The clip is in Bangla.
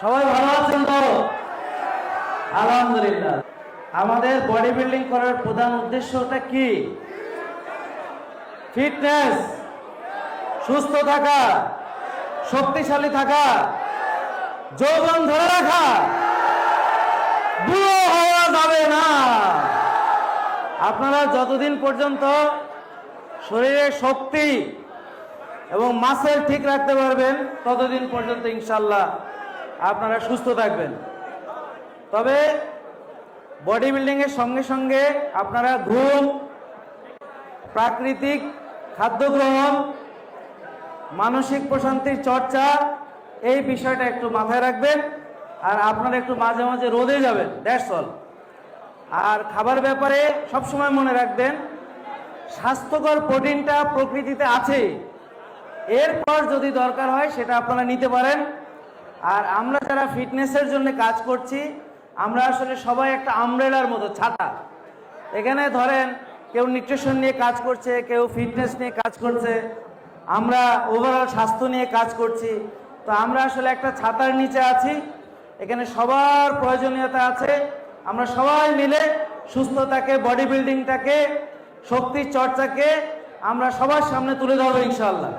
সবাই ভালো আছেন তো? আলহামদুলিল্লাহ। আমাদের বডি বিল্ডিং করার প্রধান উদ্দেশ্যটা কি? ফিটনেস সুস্থ থাকা। শক্তিশালী থাকা। যৌবন ধরে রাখা। বুড়ো হওয়া যাবে না। আপনারা যতদিন পর্যন্ত শরীরের শক্তি এবং মাসেল ঠিক রাখতে পারবেন, ততদিন পর্যন্ত ইনশাল্লাহ আপনারা সুস্থ থাকবেন। তবে বডি বিল্ডিংয়ের সঙ্গে সঙ্গে আপনারা ঘুম, প্রাকৃতিক খাদ্য গ্রহণ, মানসিক প্রশান্তির চর্চা, এই বিষয়টা একটু মাথায় রাখবেন আর আপনারা একটু মাঝে মাঝে রোদে যাবেন, দ্যাটস অল। আর খাবার ব্যাপারে সবসময় মনে রাখবেন, স্বাস্থ্যকর প্রোটিনটা প্রকৃতিতে আছে। এরপর যদি দরকার হয় সেটা আপনারা নিতে পারেন। আর আমরা যারা ফিটনেসের জন্য কাজ করছি, আমরা আসলে সবাই একটা আমব্রেলার মতো, ছাতা। এখানে ধরেন, কেউ নিউট্রিশন নিয়ে কাজ করছে, কেউ ফিটনেস নিয়ে কাজ করছে, আমরা ওভারঅল স্বাস্থ্য নিয়ে কাজ করছি। তো আমরা আসলে একটা ছাতার নিচে আছি, এখানে সবার প্রয়োজনীয়তা আছে। আমরা সবাই মিলে সুস্থতাকে বডি বিল্ডিংটাকে শক্তির চর্চাকে আমরা সবার সামনে তুলে ধরবো ইনশাল্লাহ